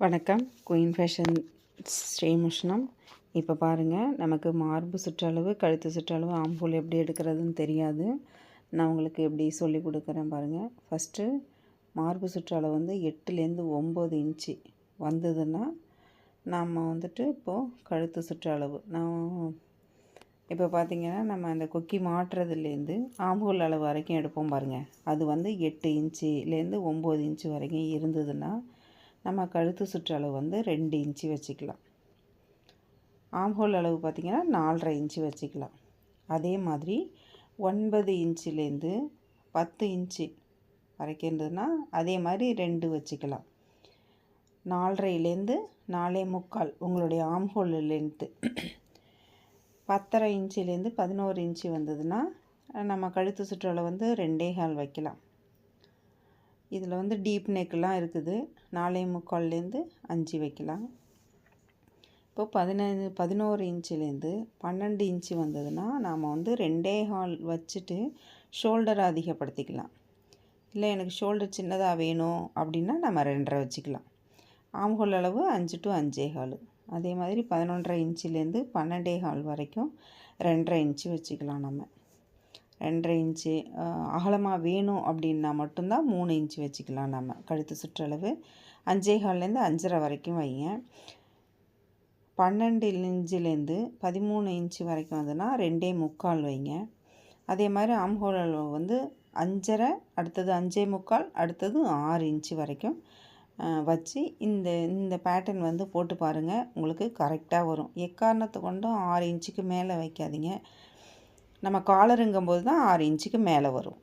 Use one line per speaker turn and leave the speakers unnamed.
வணக்கம். Queen fashion Srimushnam இப்போ பாருங்கள் நமக்கு மார்பு சுற்றளவு கழுத்து சுற்றளவு ஆம்பூல் எப்படி எடுக்கிறதுன்னு தெரியாது. நான் உங்களுக்கு எப்படி சொல்லி கொடுக்குறேன் பாருங்கள் ஃபஸ்ட்டு மார்பு சுற்றளவு வந்து எட்டுலேருந்து ஒம்பது இன்ச்சு வந்ததுன்னா நாம் வந்துட்டு இப்போது கழுத்து சுற்றளவு. நான் இப்போ பார்த்திங்கன்னா நம்ம அந்த கொக்கி மாட்டுறதுலேருந்து ஆம்பூல் அளவு வரைக்கும் எடுப்போம் பாருங்கள் அது வந்து எட்டு இன்ச்சிலேருந்து ஒம்பது இன்ச்சு வரைக்கும் இருந்ததுன்னா நம்ம கழுத்து சுற்றளவு வந்து ரெண்டு இன்ச்சு வச்சுக்கலாம். ஆம்ஹோல் அளவு பார்த்திங்கன்னா நாலரை இன்ச்சு வச்சுக்கலாம். அதே மாதிரி ஒன்பது இன்ச்சுலேருந்து பத்து இன்ச்சு வரைக்கும் இருந்ததுன்னா அதே மாதிரி ரெண்டு வச்சுக்கலாம். நாலரைலேருந்து நாலே முக்கால் உங்களுடைய ஆம்ஹோல் லென்த்து பத்தரை இன்ச்சிலேருந்து பதினோரு இன்ச்சு வந்ததுன்னா நம்ம கழுத்து சுற்றளவு வந்து ரெண்டே கால் வைக்கலாம். இதில் வந்து டீப் நெக்கெலாம் இருக்குது. நாலே முக்கால்லேருந்து அஞ்சு வைக்கலாம். இப்போ பதினஞ்சு பதினோரு இன்ச்சுலேருந்து பன்னெண்டு இன்ச்சு வந்ததுன்னா நாம் வந்து ரெண்டே ஹால் வச்சுட்டு ஷோல்டரை அதிகப்படுத்திக்கலாம். இல்லை எனக்கு ஷோல்டர் சின்னதாக வேணும் அப்படின்னா நம்ம ரெண்டரை வச்சுக்கலாம். ஆம்ஹோல் அளவு அஞ்சு டு அஞ்சே ஹால். அதே மாதிரி பதினொன்றரை இன்ச்சிலேருந்து பன்னெண்டே ஹால் வரைக்கும் ரெண்டரை இன்ச்சு வச்சுக்கலாம் நம்ம ரெண்டரை இன்ச்சு அகலமாக வேணும் அப்படின்னா மட்டும்தான் மூணு இன்ச்சு வச்சுக்கலாம் நம்ம. கழுத்து சுற்றளவு அஞ்சே கால்லேருந்து அஞ்சரை வரைக்கும் வைங்க. பன்னெண்டு இன்ச்சுலேருந்து பதிமூணு இன்ச்சு வரைக்கும் வந்ததுன்னா ரெண்டே முக்கால் வைங்க. அதே மாதிரி ஆம்ஹோல் அளவு வந்து அஞ்சரை அடுத்தது அஞ்சே முக்கால் அடுத்தது ஆறு இன்ச்சு வரைக்கும் வச்சு இந்த இந்த பேட்டர்ன் வந்து போட்டு பாருங்கள் உங்களுக்கு கரெக்டாக வரும். எக்காரணத்தை கொண்டும் ஆறு இன்ச்சுக்கு மேலே வைக்காதீங்க. நம்ம காலருங்கும் போது தான் ஆறு இன்ச்சுக்கு மேலே வரும்.